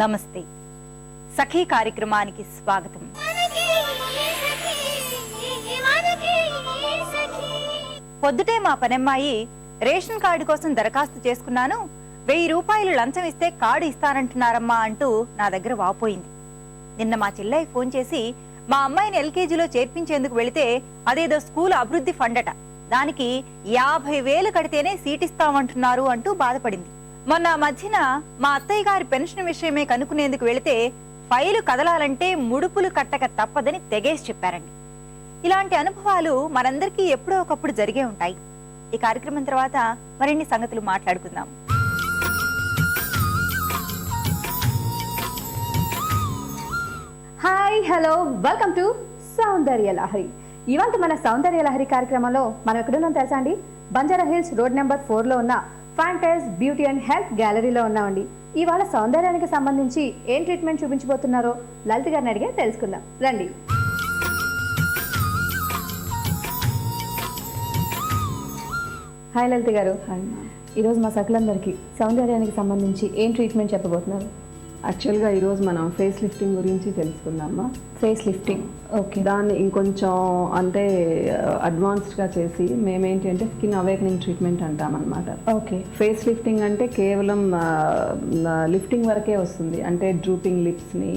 నమస్తే. సఖీ కార్యక్రమానికి స్వాగతం. పొద్దుటే మా పనమ్మాయి రేషన్ కార్డు కోసం దరఖాస్తు చేసుకున్నాను. వెయ్యి రూపాయలు లంచం ఇస్తే కార్డు ఇస్తానంటున్నారమ్మా అంటూ నా దగ్గర వాపోయింది. నిన్న మా చెల్లయ్య ఫోన్ చేసి మా అమ్మాయిని ఎల్కేజీలో చేర్పించేందుకు వెళితే అదేదో స్కూల్ అభివృద్ధి ఫండ్ అట దానికి యాభై వేలు కడితేనే సీట్ ఇస్తామంటున్నారు అంటూ బాధపడింది. మొన్న మధ్యన మా అత్తయ్య గారి పెన్షన్ విషయమే కనుక్కునేందుకు వెళితే ఫైలు కదలాలంటే ముడుపులు కట్టక తప్పదని తెగేసి చెప్పారండి. ఇలాంటి అనుభవాలు మనందరికీ ఎప్పుడో ఒకప్పుడు జరిగే ఉంటాయి. ఈ కార్యక్రమం తర్వాత మరిన్ని సంగతులు మాట్లాడుకుందాం. Hi hello welcome to Soundarya Lahari. ఇవాళ మన సౌందర్య లహరి కార్యక్రమంలో మనం ఎక్కడున్నాం తెలుసా అండి? బంజారా హిల్స్ రోడ్ నెంబర్ ఫోర్లో ఉన్న ఫ్యాంటైజ్ బ్యూటీ అండ్ హెల్త్ గ్యాలరీలో ఉన్నామండి. ఇవాళ సౌందర్యానికి సంబంధించి ఏం ట్రీట్మెంట్ చూపించబోతున్నారో లలిత గారిని అడిగే తెలుసుకుందాం. రండి. హాయ్ లలిత గారు. ఈరోజు మా సకలందరికీ సౌందర్యానికి సంబంధించి ఏం ట్రీట్మెంట్ చెప్పబోతున్నారు? యాక్చువల్గా ఈరోజు మనం ఫేస్ లిఫ్టింగ్ గురించి తెలుసుకుందామా? ఫేస్ లిఫ్టింగ్ ఓకే దాన్ని ఇంకొంచెం అంటే అడ్వాన్స్డ్గా చేసి మేమేంటి అంటే స్కిన్ అవేకనింగ్ ట్రీట్మెంట్ అంటామన్నమాట. ఓకే ఫేస్ లిఫ్టింగ్ అంటే కేవలం లిఫ్టింగ్ వరకే వస్తుంది. అంటే డ్రూపింగ్ లిప్స్ని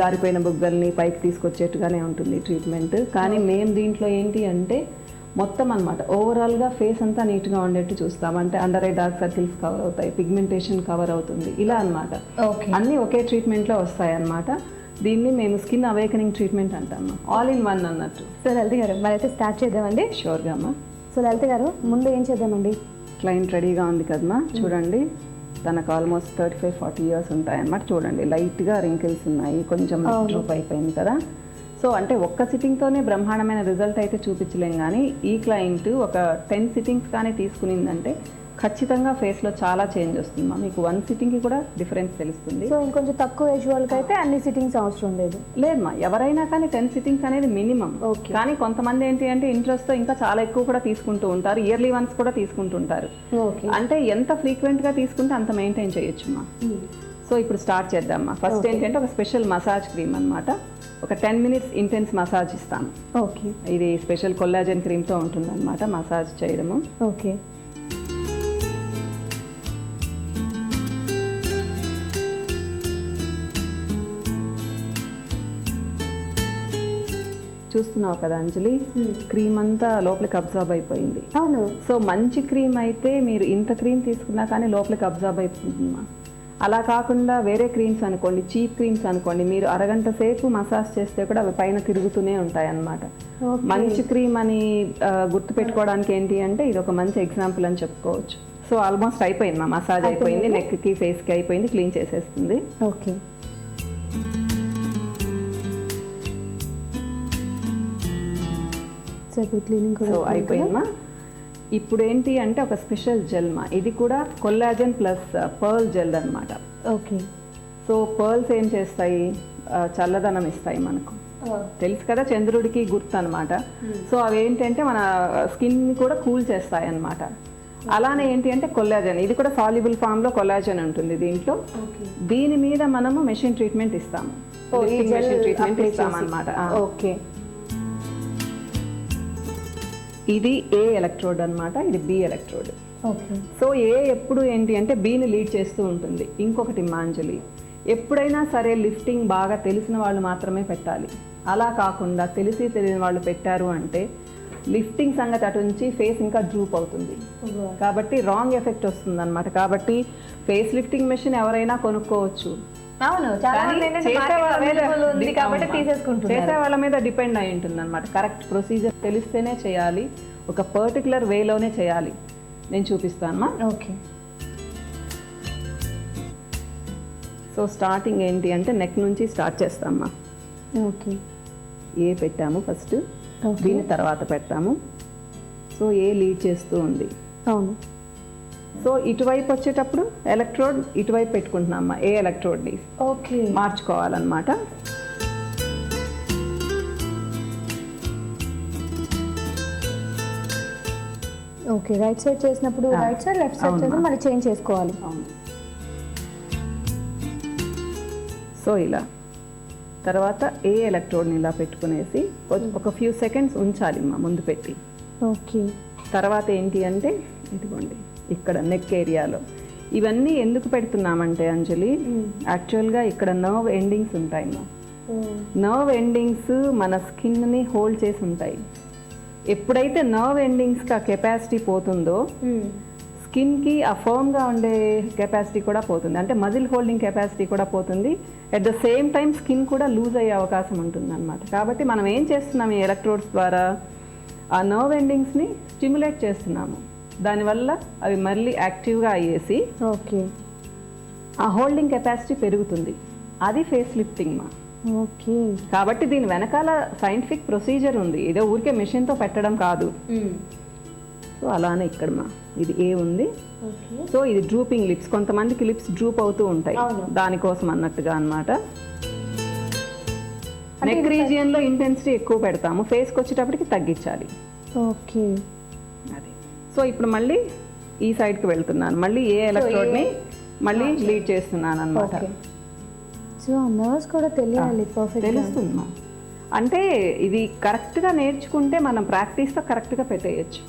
జారిపోయిన బుగ్గల్ని పైకి తీసుకొచ్చేట్టుగానే ఉంటుంది ట్రీట్మెంట్ కానీ మేము దీంట్లో ఏంటి అంటే మొత్తం అనమాట ఓవరాల్గా ఫేస్ అంతా నీట్గా ఉండేట్టు చూస్తాం. అంటే under eye dark circles cover అవుతాయి పిగ్మెంటేషన్ కవర్ అవుతుంది. ఇలా అన్నమాట. ఓకే అన్నీ ఒకే ట్రీట్మెంట్లో వస్తాయి అన్నమాట. దీన్ని మేము స్కిన్ అవేకనింగ్ ట్రీట్మెంట్ అంటాము ఆల్ ఇన్ వన్ అన్నట్టు. సో లలిత గారు మరైతే స్టార్ట్ చేద్దామండి. షూర్గా అమ్మా. సో లలిత గారు ముందు ఏం చేద్దామండి? క్లయింట్ రెడీగా ఉంది కదమ్మా. చూడండి. తనకు almost thirty five forty years ఉంటాయి అన్నమాట చూడండి. లైట్గా రింకిల్స్ ఉన్నాయి. కొంచెం డ్రూప్ అయిపోయింది కదా. సో అంటే ఒక్క సిట్టింగ్తోనే బ్రహ్మాండమైన రిజల్ట్ అయితే చూపించలేం కానీ ఈ క్లయింట్ ఒక టెన్ సిట్టింగ్స్ కానీ తీసుకునిందంటే ఖచ్చితంగా ఫేస్లో చాలా చేంజ్ వస్తుంది మా మీకు వన్ సిట్టింగ్కి కూడా డిఫరెన్స్ తెలుస్తుంది. సో ఇంకొంచెం తక్కువ ఏజ్ వాళ్ళకి అయితే అన్ని సిట్టింగ్స్ అవసరం లేదు. లేదమ్మా ఎవరైనా కానీ టెన్ సిట్టింగ్స్ అనేది మినిమం. కానీ కొంతమంది ఏంటి అంటే ఇంట్రెస్ట్తో ఇంకా చాలా ఎక్కువ కూడా తీసుకుంటూ ఉంటారు. ఇయర్లీ వన్స్ కూడా తీసుకుంటుంటారు. ఓకే. అంటే ఎంత ఫ్రీక్వెంట్గా తీసుకుంటే అంత మెయింటైన్ చేయొచ్చుమా సో ఇప్పుడు స్టార్ట్ చేద్దామా. ఫస్ట్ ఏంటంటే ఒక స్పెషల్ మసాజ్ క్రీమ్ అన్నమాట. ఒక టెన్ మినిట్స్ ఇంటెన్స్ మసాజ్ ఇస్తాను. ఓకే. ఇది స్పెషల్ కొల్లాజన్ క్రీమ్తో ఉంటుందన్నమాట మసాజ్ చేయడము. ఓకే. చూస్తున్నావు కదా అంజలి? క్రీమ్ అంతా లోపలికి అబ్జర్వ్ అయిపోయింది. అవును. సో మంచి క్రీమ్ అయితే మీరు ఇంత క్రీమ్ తీసుకున్నా కానీ లోపలికి అబ్జర్వ్ అయిపోతుందమ్మా. అలా కాకుండా వేరే క్రీమ్స్ అనుకోండి చీప్ క్రీమ్స్ అనుకోండి మీరు అరగంట సేపు మసాజ్ చేస్తే కూడా అవి పైన తిరుగుతూనే ఉంటాయి అన్నమాట. మంచి క్రీమ్ అని గుర్తుపెట్టుకోవడానికి ఏంటి అంటే ఇది ఒక మంచి ఎగ్జాంపుల్ అని చెప్పుకోవచ్చు. సో ఆల్మోస్ట్ అయిపోయింది మా మసాజ్ అయిపోయింది. నెక్కి ఫేస్కి అయిపోయింది క్లీన్ చేసేస్తుంది. ఓకే. సో అయిపోయిందమ్మా ఇప్పుడు ఏంటి అంటే ఒక స్పెషల్ జెల్ మా. ఇది కూడా కొల్లాజన్ ప్లస్ పర్ల్ జెల్ అన్నమాట. ఓకే. సో పర్ల్స్ ఏం చేస్తాయి? చల్లదనం ఇస్తాయి మనకు. తెలుసు కదా చంద్రుడికి గుర్తు అనమాట సో అవి ఏంటంటే మన స్కిన్ కూడా కూల్ చేస్తాయి అన్నమాట అలానే ఏంటి అంటే కొల్లాజన్. ఇది కూడా సాల్యుబుల్ ఫామ్లో కొల్లాజన్ ఉంటుంది దీంట్లో. దీని మీద మనము మెషిన్ ట్రీట్మెంట్ ఇస్తాము. మెషిన్ ట్రీట్మెంట్ ఇస్తాం అనమాట ఓకే. ఇది ఏ ఎలక్ట్రోడ్ అన్నమాట ఇది బి ఎలక్ట్రోడ్ సో ఏ ఎప్పుడు ఏంటి అంటే బీని లీడ్ చేస్తూ ఉంటుంది. ఇంకొకటి మాంజలి. ఎప్పుడైనా సరే లిఫ్టింగ్ బాగా తెలిసిన వాళ్ళు మాత్రమే పెట్టాలి. అలా కాకుండా తెలిసి తెలియని వాళ్ళు పెట్టారు అంటే లిఫ్టింగ్ సంగతి అటు నుంచి ఫేస్ ఇంకా డ్రూప్ అవుతుంది. కాబట్టి రాంగ్ ఎఫెక్ట్ వస్తుంది అనమాట కాబట్టి ఫేస్ లిఫ్టింగ్ మెషిన్ ఎవరైనా కొనుక్కోవచ్చు. అవును కాబట్టి చేసే వాళ్ళ మీద డిపెండ్ అయి ఉంటుంది అనమాట కరెక్ట్ ప్రొసీజర్ తెలిస్తేనే చేయాలి. ఒక పర్టికులర్ వేలోనే చేయాలి. నేను చూపిస్తాను ఓకే. సో స్టార్టింగ్ ఏంటి అంటే నెక్ నుంచి స్టార్ట్ చేస్తామా ఓకే. ఏ పెట్టాము ఫస్ట్ దీని తర్వాత పెడతాము. సో ఏ లీడ్ చేస్తూ ఉంది? అవును. సో ఇటువైపు వచ్చేటప్పుడు ఎలక్ట్రోడ్ ఇటువైపు పెట్టుకుంటున్నామా ఏ ఎలక్ట్రోడ్ని ఓకే. మార్చుకోవాలన్నమాట. ఓకే రైట్ సైడ్ చేసినప్పుడు రైట్ సైడ్ లెఫ్ట్ సైడ్. చేసి మళ్ళీ చేంజ్ చేసుకోవాలి. సో ఇలా తర్వాత ఏ ఎలక్ట్రోడ్ని ఇలా పెట్టుకునేసి ఒక ఫ్యూ సెకండ్స్ ఉంచాలి మా ముందు పెట్టి. ఓకే. తర్వాత ఏంటి అంటే ఇదిగోండి. ఇక్కడ నెక్ ఏరియాలో ఇవన్నీ ఎందుకు పెడుతున్నామంటే అంజలి యాక్చువల్గా ఇక్కడ నర్వ్ ఎండింగ్స్ ఉంటాయి మా నర్వ్ ఎండింగ్స్ మన స్కిన్ని హోల్డ్ చేసి ఉంటాయి. ఎప్పుడైతే నర్వ్ ఎండింగ్స్కి ఆ కెపాసిటీ పోతుందో స్కిన్కి ఆ ఫర్మ్గా ఉండే కెపాసిటీ కూడా పోతుంది. అంటే మజిల్ హోల్డింగ్ కెపాసిటీ కూడా పోతుంది. At the same time skin కూడా లూజ్ అయ్యే అవకాశం ఉంటుంది అనమాట కాబట్టి మనం ఏం చేస్తున్నాం ఈ ఎలక్ట్రోడ్స్ ద్వారా? ఆ నర్వ్ ఎండింగ్స్ని స్టిమ్యులేట్ చేస్తున్నాము. దానివల్ల అవి మళ్ళీ యాక్టివ్గా అయ్యేసి ఓకే. ఆ హోల్డింగ్ కెపాసిటీ పెరుగుతుంది. అది ఫేస్ లిఫ్టింగ్ మా. ఓకే. కాబట్టి దీని వెనకాల సైంటిఫిక్ ప్రొసీజర్ ఉంది. ఇదే ఊరికే మెషిన్తో పెట్టడం కాదు. సో అలానే ఇక్కడ మా. ఇది ఏ ఉంది? సో ఇది డ్రూపింగ్ లిప్స్ కొంతమందికి లిప్స్ డ్రూప్ అవుతూ ఉంటాయి. దానికోసం అన్నట్టుగా అన్నమాట. నెక్ రీజియన్లో ఇంటెన్సిటీ ఎక్కువ పెడతాము. ఫేస్కి వచ్చేటప్పటికి తగ్గించాలి. ఓకే. సో ఇప్పుడు మళ్ళీ ఈ side కి వెళ్తున్నాను. మళ్ళీ ఏ ఎలక్ట్రోడ్ని మళ్ళీ లీడ్ చేస్తున్నాను అనమాట సో నర్వ్స్ కూడా తెలియాలి పర్ఫెక్ట్ తెలుస్తుంది. మా అంటే ఇది correct గా నేర్చుకుంటే మనం practice తో కరెక్ట్గా పెట్టేయచ్చు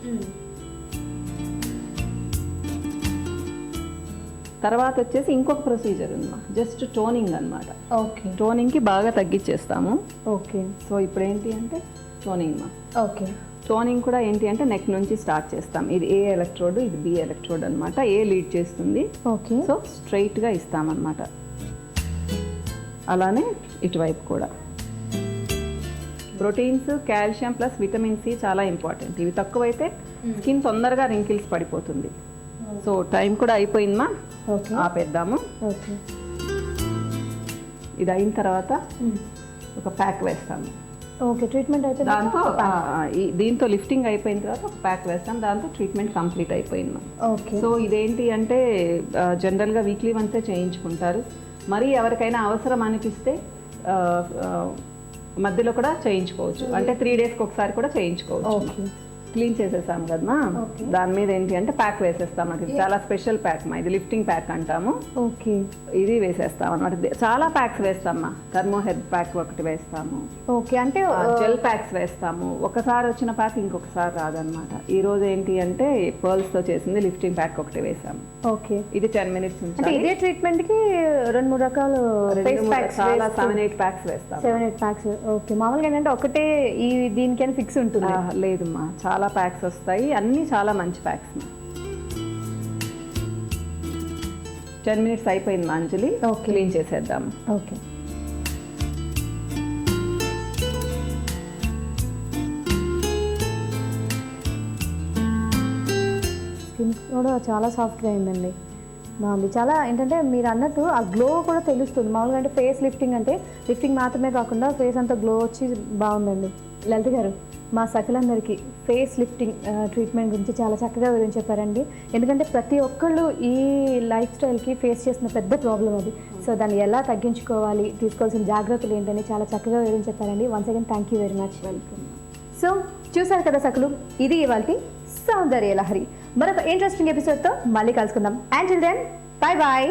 తర్వాత వచ్చేసి ఇంకొక ప్రొసీజర్ ఉందమ్మా. జస్ట్ టోనింగ్ అనమాట ఓకే టోనింగ్కి బాగా తగ్గించేస్తాము. ఓకే సో ఇప్పుడు ఏంటి అంటే టోనింగ్ మా. ఓకే. టోనింగ్ కూడా ఏంటి అంటే నెక్ నుంచి స్టార్ట్ చేస్తాం. ఇది ఏ ఎలక్ట్రోడ్ ఇది బి ఎలక్ట్రోడ్ అనమాట ఏ లీడ్ చేస్తుంది. ఓకే. సో స్ట్రైట్గా ఇస్తామన్నమాట. అలానే ఇటువైపు కూడా. Proteins calcium plus vitamin C చాలా ఇంపార్టెంట్ ఇవి తక్కువైతే స్కిన్ తొందరగా రింకిల్స్ పడిపోతుంది. సో టైం కూడా అయిపోయిందమ్మా ఓకే. ఆపేద్దాము. ఓకే. ఇది అయిన తర్వాత ఒక ప్యాక్ వేస్తాము. ఓకే ట్రీట్మెంట్ అయితే దాంతో దీంతో లిఫ్టింగ్ అయిపోయిన తర్వాత ఒక ప్యాక్ వేస్తాం. దాంతో ట్రీట్మెంట్ కంప్లీట్ అయిపోయింది ఓకే. సో ఇదేంటి అంటే జనరల్గా వీక్లీ వన్సే చేయించుకుంటారు. మరి ఎవరికైనా అవసరం అనిపిస్తే మధ్యలో కూడా చేయించుకోవచ్చు. అంటే త్రీ డేస్కి ఒకసారి కూడా చేయించుకోవచ్చు. ఓకే. క్లీన్ చేసేసాం కదమ్మా. దాని మీద ఏంటి అంటే ప్యాక్ వేసేస్తాం అది. చాలా స్పెషల్ ప్యాక్ మా ఇది లిఫ్టింగ్ ప్యాక్ అంటాము. ఓకే. ఇది వేసేస్తాం అనమాట చాలా ప్యాక్స్ వేస్తామా. థర్మో హెడ్ ప్యాక్ ఒకటి వేస్తాము. ఓకే. అంటే జెల్ ప్యాక్స్ వేస్తాము. ఒకసారి వచ్చిన ప్యాక్ ఇంకొకసారి రాదనమాట ఈ రోజు ఏంటి అంటే pearls తో చేసింది లిఫ్టింగ్ ప్యాక్ ఒకటి వేసాము. ఓకే. ఇది టెన్ మినిట్స్ అంటే ఇదే ట్రీట్మెంట్కి రెండు మూడు రకాలు చాలా సెవెన్ ఎయిట్ ప్యాక్స్ వేస్తాం సెవెన్ ఎయిట్ ప్యాక్స్ ఓకే. మామూలుగా ఏంటంటే ఒకటే ఈ దీనికైనా ఫిక్స్ ఉంటుంది. లేదమ్మా. చాలా ప్యాక్స్ వస్తాయి. అన్నీ చాలా మంచి ప్యాక్స్ టెన్ మినిట్స్ అయిపోయింది అంజలి. క్లీన్ చేసేద్దాం. ఓకే స్కిన్ కూడా చాలా సాఫ్ట్గా అయిందండి. బాగుంది. చాలా ఏంటంటే మీరు అన్నట్టు ఆ గ్లో కూడా తెలుస్తుంది. మామూలుగా అంటే ఫేస్ లిఫ్టింగ్ అంటే లిఫ్టింగ్ మాత్రమే కాకుండా ఫేస్ అంతా గ్లో వచ్చి బాగుందండి. లలిత గారు. మా సకలందరికీ ఫేస్ లిఫ్టింగ్ ట్రీట్మెంట్ గురించి చాలా చక్కగా వివరించి చెప్పారండి ఎందుకంటే ప్రతి ఒక్కళ్ళు ఈ లైఫ్ స్టైల్కి ఫేస్ చేసిన పెద్ద ప్రాబ్లం అది. సో దాన్ని ఎలా తగ్గించుకోవాలి తీసుకోవాల్సిన జాగ్రత్తలు ఏంటని చాలా చక్కగా వివరించి చెప్పారండి once again thank you very much welcome so చూసారు కదా సకులు ఇది ఇవాళ సౌందర్య లహరి. మరొక ఇంట్రెస్టింగ్ ఎపిసోడ్తో మళ్ళీ కలుసుకుందాం. And chill then bye bye